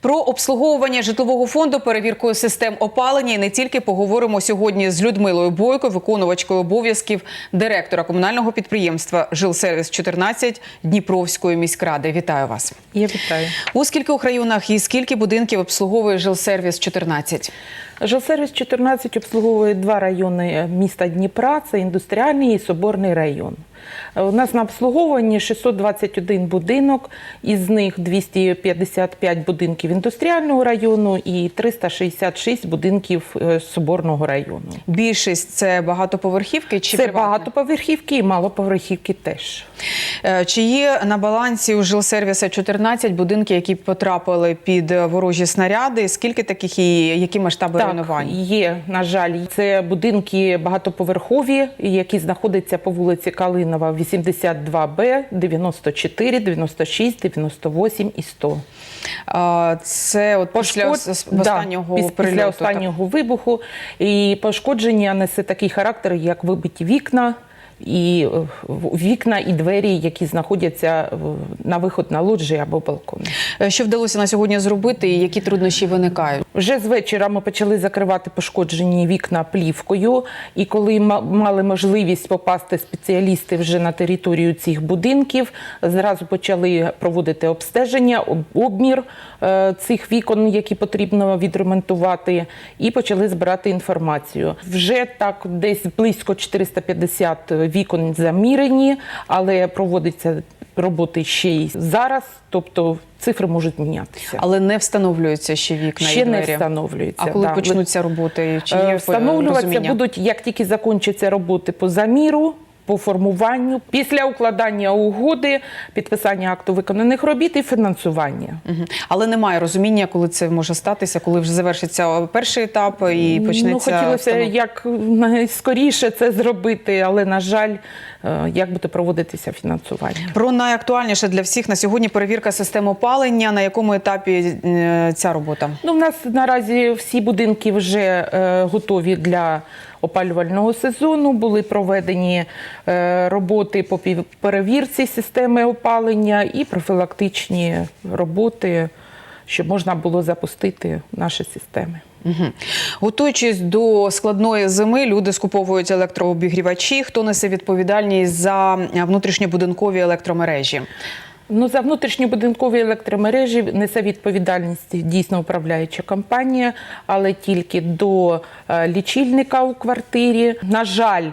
Про обслуговування житлового фонду, перевіркою систем опалення і не тільки поговоримо сьогодні з Людмилою Бойко, виконувачкою обов'язків директора комунального підприємства Жилсервіс 14 Дніпровської міськради. Вітаю вас. Я вітаю. У скількох районах і скільки будинків обслуговує Жилсервіс 14? Жилсервіс 14 обслуговує два райони міста Дніпра: це індустріальний і соборний район. У нас на обслуговуванні 621 будинок, із них 255 будинків індустріального району і 366 будинків е, соборного району. Більшість це багатоповерхівки чи Це багатоповерхівки і малоповерхівки теж. Е, Чи є на балансі у жилсервіса 14 будинки, які потрапили під ворожі снаряди? Скільки таких і які масштаби руйнувань? є, на жаль, це будинки багатоповерхові, які знаходяться по вулиці Калинова, 82Б, 94, 96, 98 і 100. А, Це от після Пошкод- да, останнього піс- прильоту. після так? останнього вибуху. І пошкодження несе такий характер, як вибиті вікна. І е, вікна і двері, які знаходяться е, на виход на лоджії або балкони. Е, Що вдалося на сьогодні зробити, і які труднощі виникають? Вже з вечора ми почали закривати пошкоджені вікна плівкою. І коли ма- мали можливість попасти спеціалісти вже на територію цих будинків, зразу почали проводити обстеження, обмір цих вікон, які потрібно відремонтувати, і почали збирати інформацію. Вже так десь близько 450 вікон замірені, але проводиться роботи ще й зараз, тобто цифри можуть мінятися. Але не встановлюються ще вікна Ще і не двері. встановлюється. А коли да. почнуться роботи? Чи Е, є Встановлюватися розуміння? будуть, як тільки закінчаться роботи по заміру, по формуванню, після укладання угоди, підписання акту виконаних робіт і фінансування. Але немає розуміння, коли це може статися, коли вже завершиться перший етап і почнеться ну, хотілося як найскоріше це зробити, але на жаль, е, як буде проводитися фінансування. Про найактуальніше для всіх на сьогодні перевірка систем опалення. На якому етапі е, ця робота? Ну, в нас наразі всі будинки вже е, готові для опалювального сезону. Були проведені е, роботи по перевірці системи опалення і профілактичні роботи, щоб можна було запустити наші системи. Угу. Готуючись до складної зими, люди скуповують електрообігрівачі. Хто несе відповідальність за внутрішньобудинкові електромережі? Ну, за внутрішньобудинкові електромережі несе відповідальність дійсно управляюча компанія, але тільки до е, лічильника у квартирі. На жаль, е,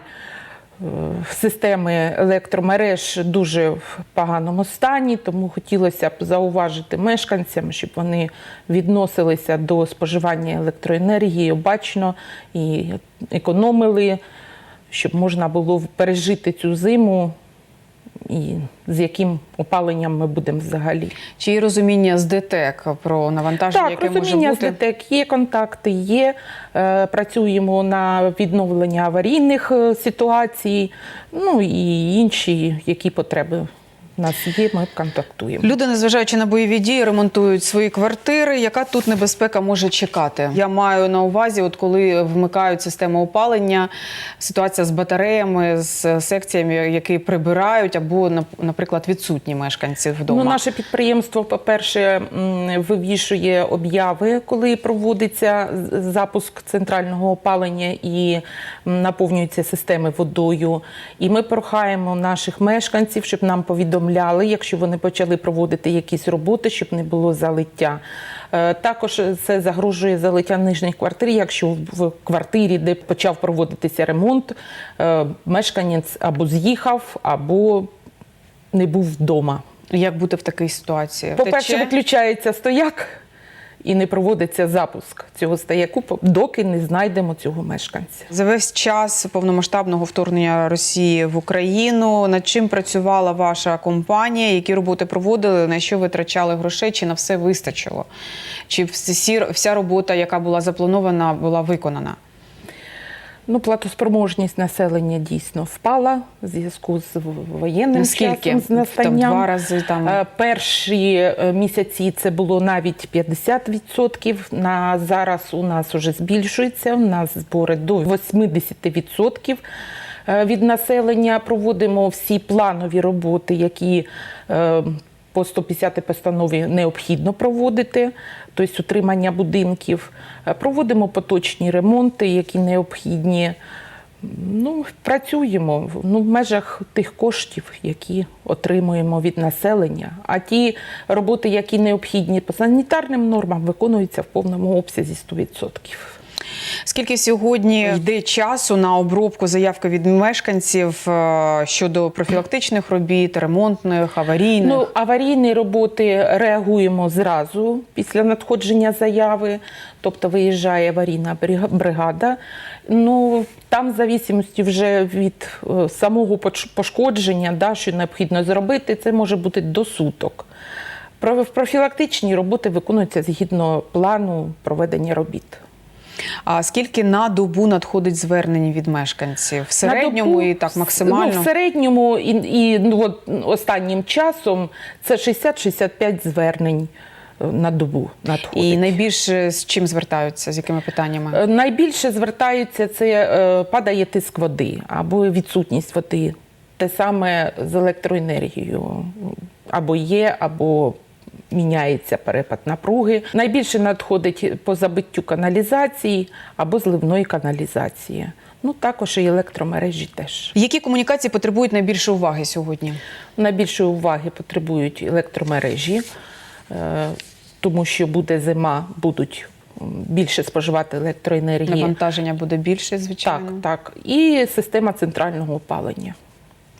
системи електромереж дуже в поганому стані, тому хотілося б зауважити мешканцям, щоб вони відносилися до споживання електроенергії обачно і економили, щоб можна було пережити цю зиму і з яким опаленням ми будемо взагалі. Чи є розуміння з ДТЕК про навантаження, Так, яке може розуміння з бути? ДТЕК є контакти, є. Е, працюємо на відновлення аварійних е, ситуацій, ну і інші, які потреби нас є, ми контактуємо. Люди, незважаючи на бойові дії, ремонтують свої квартири. Яка тут небезпека може чекати? Я маю на увазі, от коли вмикають систему опалення, ситуація з батареями, з секціями, які прибирають, або, нап- наприклад, відсутні мешканці вдома. Ну, наше підприємство, по-перше, вивішує обяви, коли проводиться запуск центрального опалення і наповнюються системи водою. І ми прохаємо наших мешканців, щоб нам повідомляли, якщо вони почали проводити якісь роботи, щоб не було залиття. Е, Також це загрожує залиття нижніх квартир, якщо в квартирі, де почав проводитися ремонт, е, мешканець або з'їхав, або не був вдома. Як бути в такій ситуації? По-перше, Тече? виключається стояк і не проводиться запуск цього стояку, доки не знайдемо цього мешканця. За весь час повномасштабного вторгнення Росії в Україну над чим працювала ваша компанія? Які роботи проводили? На що витрачали грошей? Чи на все вистачило? Чи вся робота, яка була запланована, була виконана? Ну, платоспроможність населення дійсно впала в зв'язку з воєнним Наскільки? часом, з Там два рази там Е, Перші е, місяці це було навіть 50%. На зараз у нас вже збільшується. У нас збори до 80% е, від населення. Проводимо всі планові роботи, які по 150 постанові необхідно проводити, тобто утримання будинків. Е, Проводимо поточні ремонти, які необхідні. Ну, працюємо ну, в межах тих коштів, які отримуємо від населення. А ті роботи, які необхідні по санітарним нормам, виконуються в повному обсязі 100%. Скільки сьогодні йде часу на обробку заявки від мешканців е, щодо профілактичних робіт, ремонтних, аварійних? Ну, аварійні роботи реагуємо зразу після надходження заяви, тобто виїжджає аварійна бригада. Ну, там, в зависимості вже від е, самого пошкодження, да, що необхідно зробити, це може бути до суток. Профілактичні роботи виконуються згідно плану проведення робіт. А скільки на добу надходить звернень від мешканців? В середньому добу- і так максимально? Ну, в середньому і, і ну, от, останнім часом це 60-65 звернень е, на добу надходить. І найбільше з чим звертаються, з якими питаннями? Е, Найбільше звертаються це е, падає тиск води або відсутність води. Те саме з електроенергією. Або є, або міняється перепад напруги. Найбільше надходить по забиттю каналізації або зливної каналізації. Ну також і електромережі теж. Які комунікації потребують найбільше уваги сьогодні? Найбільшої уваги потребують електромережі, е, тому що буде зима, будуть більше споживати електроенергії. Навантаження буде більше, звичайно. Так, так. І система центрального опалення.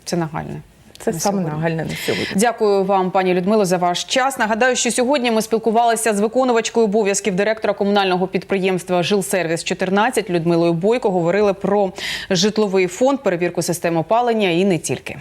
Це нагальне. Це на саме нагальне на сьогодні. Дякую вам, пані Людмило, за ваш час. Нагадаю, що сьогодні ми спілкувалися з виконувачкою обов'язків директора комунального підприємства Жилсервіс 14 Людмилою Бойко. Говорили про житловий фонд, перевірку системи опалення і не тільки.